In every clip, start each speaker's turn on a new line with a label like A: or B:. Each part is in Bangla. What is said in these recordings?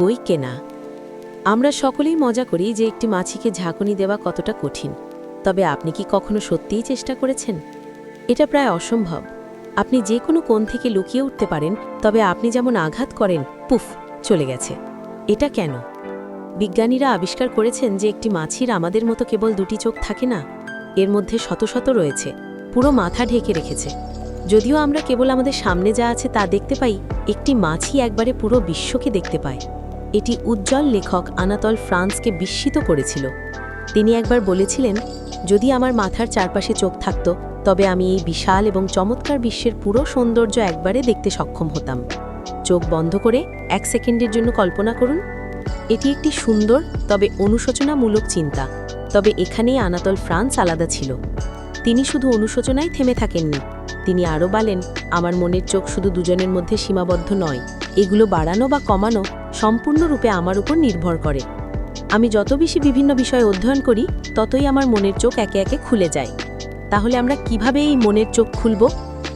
A: বই কেনা? আমরা সকলেই মজা করি যে একটি মাছিকে ঝাঁকুনি দেওয়া কতটা কঠিন। তবে আপনি কি কখনো সত্যিই চেষ্টা করেছেন? এটা প্রায় অসম্ভব। আপনি যে কোনো কোণ থেকে লুকিয়ে উঠতে পারেন, তবে আপনি যেমন আঘাত করেন, পুফ, চলে গেছে। এটা কেন? বিজ্ঞানীরা আবিষ্কার করেছেন যে একটি মাছির আমাদের মতো কেবল দুটি চোখ থাকে না, এর মধ্যে শত শত রয়েছে, পুরো মাথা ঢেকে রেখেছে। যদিও আমরা কেবল আমাদের সামনে যা আছে তা দেখতে পাই, একটি মাছি একবারে পুরো বিশ্বকে দেখতে পায়। এটি উজ্জ্বল লেখক আনাতল ফ্রান্সকে বিস্মিত করেছিল। তিনি একবার বলেছিলেন, যদি আমার মাথার চারপাশে চোখ থাকত, তবে আমি এই বিশাল এবং চমৎকার বিশ্বের পুরো সৌন্দর্য একবারে দেখতে সক্ষম হতাম। চোখ বন্ধ করে এক সেকেন্ডের জন্য কল্পনা করুন। এটি একটি সুন্দর, তবে অনুশোচনামূলক চিন্তা। তবে এখানেই আনাতল ফ্রান্স আলাদা ছিল। তিনি শুধু অনুশোচনায় থেমে থাকেননি। তিনি আরও বলেন, আমার মনের চোখ শুধু দুজনের মধ্যে সীমাবদ্ধ নয়। এগুলো বাড়ানো বা কমানো সম্পূর্ণরূপে আমার উপর নির্ভর করে। আমি যত বেশি বিভিন্ন বিষয়ে অধ্যয়ন করি, ততই আমার মনের চোখ একে একে খুলে যায়। তাহলে আমরা কীভাবে এই মনের চোখ খুলব?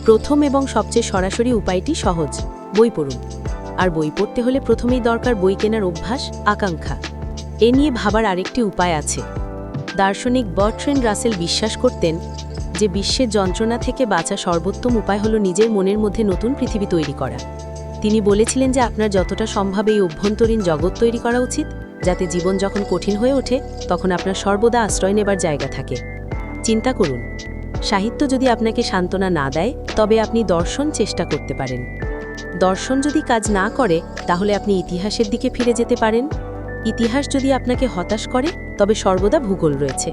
A: প্রথম এবং সবচেয়ে সরাসরি উপায়টি সহজ, বই পড়ুন। আর বই পড়তে হলে প্রথমেই দরকার বই কেনার অভ্যাস, আকাঙ্ক্ষা। এ নিয়ে ভাবার আরেকটি উপায় আছে। দার্শনিক বর্ট্রেন রাসেল বিশ্বাস করতেন যে, বিশ্বের যন্ত্রণা থেকে বাঁচা সর্বোত্তম উপায় হলো নিজের মনের মধ্যে নতুন পৃথিবী তৈরি করা। তিনি বলেছিলেন যে আপনার যতটা সম্ভব এই অভ্যন্তরীণ জগৎ তৈরি করা উচিত, যাতে জীবন যখন কঠিন হয়ে ওঠে, তখন আপনার সর্বদা আশ্রয় নেবার জায়গা থাকে। চিন্তা করুন, সাহিত্য যদি আপনাকে সান্ত্বনা না দেয়, তবে আপনি দর্শন চেষ্টা করতে পারেন। দর্শন যদি কাজ না করে, তাহলে আপনি ইতিহাসের দিকে ফিরে যেতে পারেন। ইতিহাস যদি আপনাকে হতাশ করে, তবে সর্বদা ভূগোল রয়েছে।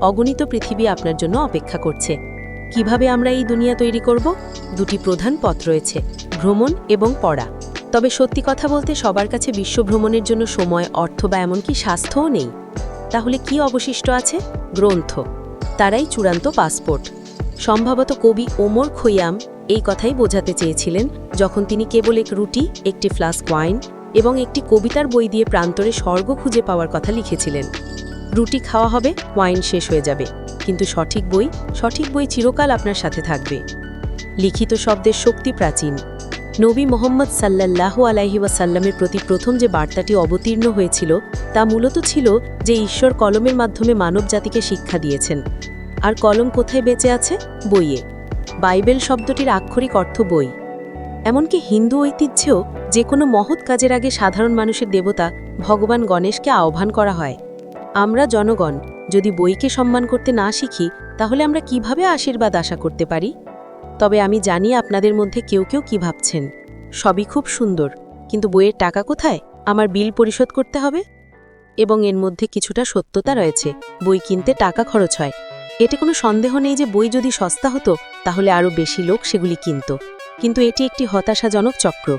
A: অগণিত পৃথিবী আপনার জন্য অপেক্ষা করছে। কীভাবে আমরা এই দুনিয়া তৈরি করব? দুটি প্রধান পথ রয়েছে, ভ্রমণ এবং পড়া। তবে সত্যি কথা বলতে সবার কাছে বিশ্ব ভ্রমণের জন্য সময়, অর্থ বা এমনকি স্বাস্থ্যও নেই। তাহলে কি অবশিষ্ট আছে? গ্রন্থ। তারাই চূড়ান্ত পাসপোর্ট। সম্ভবত কবি ওমর খৈয়াম এই কথাই বোঝাতে চেয়েছিলেন যখন তিনি কেবল এক রুটি, একটি ফ্লাস্ক ওয়াইন এবং একটি কবিতার বই দিয়ে প্রান্তরে স্বর্গ খুঁজে পাওয়ার কথা লিখেছিলেন। রুটি খাওয়া হবে, ওয়াইন শেষ হয়ে যাবে। কিন্তু সঠিক বই সঠিক বই চিরকাল আপনার সাথে থাকবে। লিখিত শব্দের শক্তি প্রাচীন। নবী মোহাম্মদ সাল্লাল্লাহ আলাইহি ওয়াসাল্লামের প্রতি প্রথম যে বার্তাটি অবতীর্ণ হয়েছিল, তা মূলত ছিল যে ঈশ্বর কলমের মাধ্যমে মানব জাতিকে শিক্ষা দিয়েছেন। আর কলম কোথায় বেঁচে আছে? বইয়ে। বাইবেল শব্দটির আক্ষরিক অর্থ বই। এমনকি হিন্দু ঐতিহ্যেও যে কোনো মহৎ কাজের আগে সাধারণ মানুষের দেবতা ভগবান গণেশকে আহ্বান করা হয়। আমরা জনগণ, যদি বইকে সম্মান করতে না শিখি, তাহলে আমরা কীভাবে আশীর্বাদ আশা করতে পারি? তবে আমি জানি আপনাদের মধ্যে কেউ কেউ কি ভাবছেন। সবই খুব সুন্দর, কিন্তু বইয়ের টাকা কোথায়? আমার বিল পরিশোধ করতে হবে? এবং এর মধ্যে কিছুটা সত্যতা রয়েছে, বই কিনতে টাকা খরচ হয়। এতে কোনো সন্দেহ নেই যে বই যদি সস্তা হতো, তাহলে আরও বেশি লোক সেগুলি কিনত। কিন্তু এটি একটি হতাশাজনক চক্র।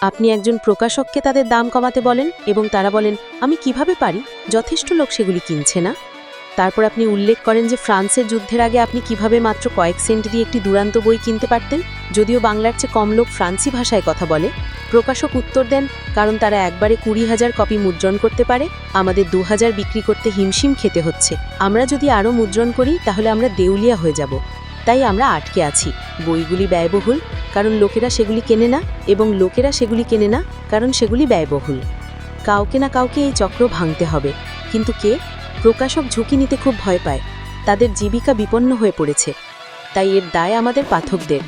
A: আপনি একজন প্রকাশককে তাদের দাম কমাতে বলেন এবং তারা বলেন, আমি কীভাবে পারি? যথেষ্ট লোক সেগুলি কিনছে না? তারপর আপনি উল্লেখ করেন যে ফ্রান্সের যুদ্ধের আগে আপনি কীভাবে মাত্র কয়েক সেন্ট দিয়ে একটি দুরান্ত বই কিনতে পারতেন, যদিও বাংলার চেয়ে কম লোক ফ্রান্সি ভাষায় কথা বলে। প্রকাশক উত্তর দেন, কারণ তারা একবারে কুড়ি হাজার কপি মুদ্রণ করতে পারে, আমাদের দু হাজার বিক্রি করতে হিমশিম খেতে হচ্ছে। আমরা যদি আরও মুদ্রণ করি, তাহলে আমরা দেউলিয়া হয়ে যাব। তাই আমরা আটকে আছি। বইগুলি ব্যয়বহুল কারণ লোকেরা সেগুলি কেনে না এবং লোকেরা সেগুলি কেনে না কারণ সেগুলি ব্যয়বহুল। কাউকে না কাউকে এই চক্র ভাঙতে হবে। কিন্তু কে? প্রকাশক ঝুঁকি নিতে খুব ভয় পায়। তাদের জীবিকা বিপন্ন হয়ে পড়েছে। তাই এর দায় আমাদের পাঠকদের।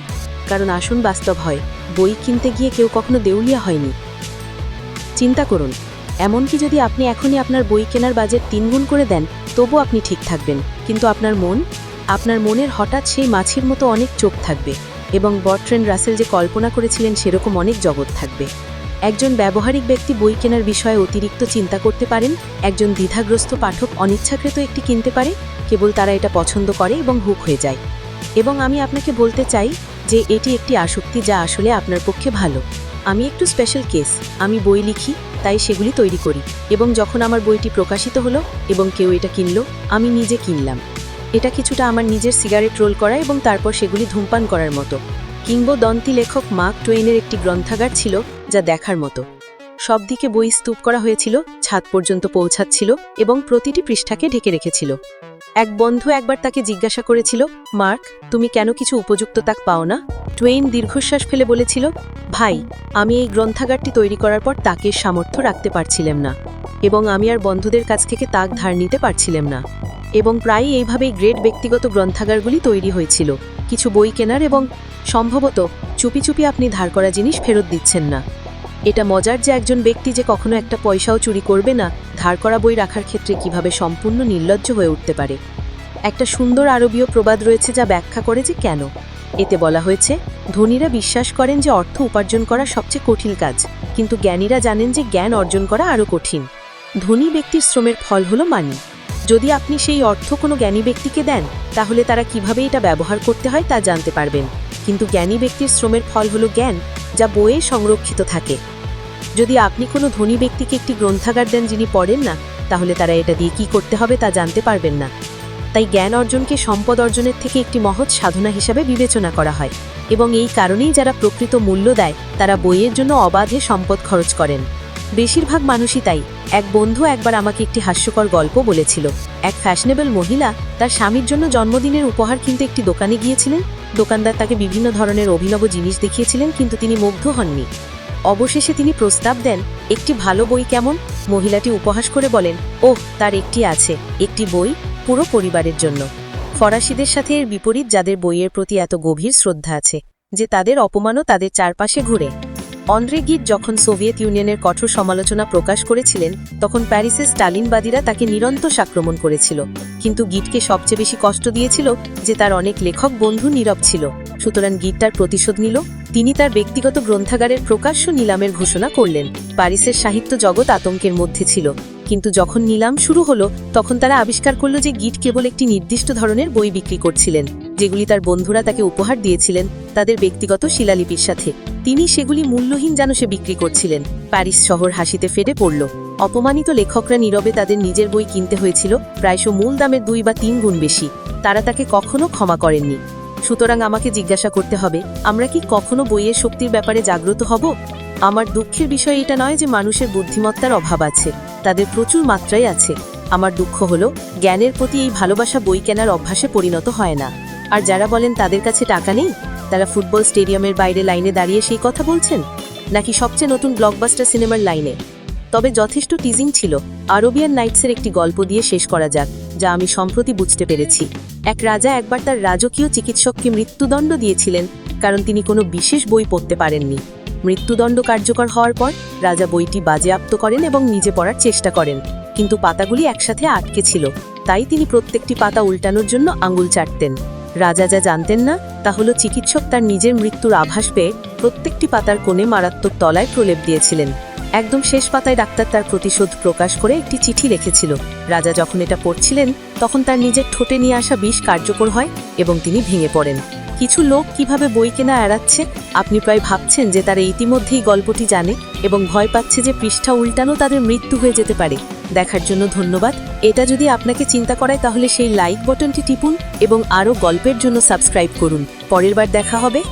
A: কারণ আসুন বাস্তব হয়, বই কিনতে গিয়ে কেউ কখনো দেউলিয়া হয়নি। চিন্তা করুন, এমনকি যদি আপনি এখনই আপনার বই কেনার বাজেট তিনগুণ করে দেন তবু আপনি ঠিক থাকবেন। কিন্তু আপনার মন? আপনার মনের হঠাৎ সেই মাছির মতো অনেক চোখ থাকবে। এবং বট্রেন রাসেল যে কল্পনা করেছিলেন সেরকম অনেক জগৎ থাকবে। একজন ব্যবহারিক ব্যক্তি বই কেনার বিষয়ে অতিরিক্ত চিন্তা করতে পারেন, একজন দ্বিধাগ্রস্ত পাঠক অনিচ্ছাকৃত একটি কিনতে পারে, কেবল তারা এটা পছন্দ করে এবং হুক হয়ে যায়। এবং আমি আপনাকে বলতে চাই যে এটি একটি আসক্তি যা আসলে আপনার পক্ষে ভালো। আমি একটু স্পেশাল কেস আমি বই লিখি, তাই সেগুলি তৈরি করি। এবং যখন আমার বইটি প্রকাশিত হলো এবং কেউ এটা কিনল, আমি নিজে কিনলাম। এটা কিছুটা আমার নিজের সিগারেট রোল করা এবং তারপর সেগুলি ধূমপান করার মতো। কিংবদন্তি লেখক মার্ক টোয়েনের একটি গ্রন্থাগার ছিল, যা দেখার মতো। সব দিকে বই স্তূপ করা হয়েছিল, ছাদ পর্যন্ত পৌঁছাচ্ছিল এবং প্রতিটি পৃষ্ঠাকে ঢেকে রেখেছিল। এক বন্ধু একবার তাকে জিজ্ঞাসা করেছিল, মার্ক, তুমি কেন কিছু উপযুক্ত তাক পাও না? টুয়েইন দীর্ঘশ্বাস ফেলে বলেছিল, ভাই, আমি এই গ্রন্থাগারটি তৈরি করার পর তাকের সামর্থ্য রাখতে পারছিলাম না এবং আমি আর বন্ধুদের কাছ থেকে তাক ধার নিতে পারছিলাম না। এবং প্রায়ই এইভাবেই গ্রেট ব্যক্তিগত গ্রন্থাগারগুলি তৈরি হয়েছিল। কিছু বই কেনার এবং সম্ভবত চুপি চুপি আপনি ধার করা জিনিস ফেরত দিচ্ছেন না। এটা মজার যে একজন ব্যক্তি যে কখনো একটা পয়সাও চুরি করবে না, ধার করা বই রাখার ক্ষেত্রে কীভাবে সম্পূর্ণ নির্লজ্জ হয়ে উঠতে পারে। একটা সুন্দর আরবীয় প্রবাদ রয়েছে যা ব্যাখ্যা করে যে কেন। এতে বলা হয়েছে, ধনীরা বিশ্বাস করেন যে অর্থ উপার্জন করা সবচেয়ে কঠিন কাজ, কিন্তু জ্ঞানীরা জানেন যে জ্ঞান অর্জন করা আরও কঠিন। ধনী ব্যক্তির শ্রমের ফল হলো মানি যদি আপনি সেই অর্থ কোনো জ্ঞানী ব্যক্তিকে দেন, তাহলে তারা কীভাবে এটা ব্যবহার করতে হয় তা জানতে পারবেন। কিন্তু জ্ঞানী ব্যক্তির শ্রমের ফল হলো জ্ঞান, যা বইয়ে সংরক্ষিত থাকে। যদি আপনি কোনো ধনী ব্যক্তিকে একটি গ্রন্থাগার দেন যিনি পড়েন না, তাহলে তারা এটা দিয়ে কি করতে হবে তা জানতে পারবেন না। তাই জ্ঞান অর্জনকে সম্পদ অর্জনের থেকে একটি মহৎ সাধনা হিসাবে বিবেচনা করা হয়, এবং এই কারণেই যারা প্রকৃত মূল্য দেয়, তারা বইয়ের জন্য অবাধে সম্পদ খরচ করেন। বেশিরভাগ মানুষই তাই। এক বন্ধু একবার আমাকে একটি হাস্যকর গল্প বলেছিল। এক ফ্যাশনেবল মহিলা তার স্বামীর জন্য জন্মদিনের উপহার কিনতে একটি দোকানে গিয়েছিলেন। দোকানদার তাকে বিভিন্ন ধরনের অভিনব জিনিস দেখিয়েছিলেন, কিন্তু তিনি মুগ্ধ হননি। অবশেষে তিনি প্রস্তাব দেন, একটি ভালো বই কেমন? মহিলাটি উপহাস করে বলেন, ওহ, তার একটি আছে। একটি বই পুরো পরিবারের জন্য। ফরাসিদের সাথে এর বিপরীত যাদের বইয়ের প্রতি এত গভীর শ্রদ্ধা আছে, যে তাদের অপমানও তাদের চারপাশে ঘুরে। অন্দ্রে গিট যখন সোভিয়েত ইউনিয়নের কঠোর সমালোচনা প্রকাশ করেছিলেন, তখন প্যারিসের স্টালিনবাদীরা তাকে নিরন্তর আক্রমণ করেছিল। কিন্তু গিটকে সবচেয়ে বেশি কষ্ট দিয়েছিল যে তার অনেক লেখক বন্ধু নীরব ছিল। সুতরাং গিট তার প্রতিশোধ নিল তিনি তার ব্যক্তিগত গ্রন্থাগারের প্রকাশ্য নিলামের ঘোষণা করলেন। প্যারিসের সাহিত্য জগৎ আতঙ্কের মধ্যে ছিল। কিন্তু যখন নিলাম শুরু হলো, তখন তারা আবিষ্কার করল যে গিট কেবল একটি নির্দিষ্ট ধরনের বই বিক্রি করছিলেন। যেগুলি তার বন্ধুরা তাকে উপহার দিয়েছিলেন তাদের ব্যক্তিগত শিলালিপির সাথে। তিনি সেগুলি মূল্যহীন যেন সে বিক্রি করছিলেন। প্যারিস শহর হাসিতে ফেটে পড়ল। অপমানিত লেখকরা নীরবে তাদের নিজের বই কিনতে হয়েছিল, প্রায়শ মূল দামের দুই বা তিন গুণ বেশি। তারা তাকে কখনো ক্ষমা করেননি। সুতরাং আমাকে জিজ্ঞাসা করতে হবে, আমরা কি কখনো বইয়ের শক্তির ব্যাপারে জাগ্রত হব? আমার দুঃখের বিষয় এটা নয় যে মানুষের বুদ্ধিমত্তার অভাব আছে, তাদের প্রচুর মাত্রায় আছে। আমার দুঃখ হলো, জ্ঞানের প্রতি এই ভালোবাসা বই কেনার অভ্যাসে পরিণত হয় না। আর যারা বলেন তাদের কাছে টাকা নেই, তারা ফুটবল স্টেডিয়ামের বাইরে লাইনে দাঁড়িয়ে সেই কথা বলছেন? নাকি সবচেয়ে নতুন ব্লকবাস্টার সিনেমার লাইনে? তবে যথেষ্ট টিজিং ছিল। আরবিয়ান নাইটসের একটি গল্প দিয়ে শেষ করা যাক। যা আমি সম্প্রতি বুঝতে পেরেছি। এক রাজা একবার তার রাজকীয় চিকিৎসককে মৃত্যুদণ্ড দিয়েছিলেন, কারণ তিনি কোনো বিশেষ বই পড়তে পারেননি। মৃত্যুদণ্ড কার্যকর হওয়ার পর, রাজা বইটি বাজেয়াপ্ত করেন এবং নিজে পড়ার চেষ্টা করেন। কিন্তু পাতাগুলি একসাথে আটকে ছিল, তাই তিনি প্রত্যেকটি পাতা উল্টানোর জন্য আঙুল চাটতেন। রাজা যা জানতেন না, তা হলো চিকিৎসক তার নিজের মৃত্যুর আভাস পেয়ে প্রত্যেকটি পাতার কোণে মারাত্মক তলায় প্রলেপ দিয়েছিলেন। একদম শেষ পাতায় ডাক্তার তার প্রতিশোধ প্রকাশ করে একটি চিঠি লিখেছিল রাজা যখন এটা পড়ছিলেন, তখন তার নিজের ঠোঁটে নিয়ে আসা বিষ কার্যকর হয় এবং তিনি ভেঙে পড়েন। কিছু লোক কীভাবে বই কেনা এড়াচ্ছে? আপনি প্রায় ভাবছেন যে তারা ইতিমধ্যেই গল্পটি জানে এবং ভয় পাচ্ছে যে পৃষ্ঠা উল্টানো তাদের মৃত্যু হয়ে যেতে পারে। দেখার জন্য ধন্যবাদ। এটা যদি আপনাকে চিন্তা করায় তাহলে সেই লাইক বটনটি টিপুন এবং আরও গল্পের জন্য সাবস্ক্রাইব করুন। পরের বার দেখা হবে।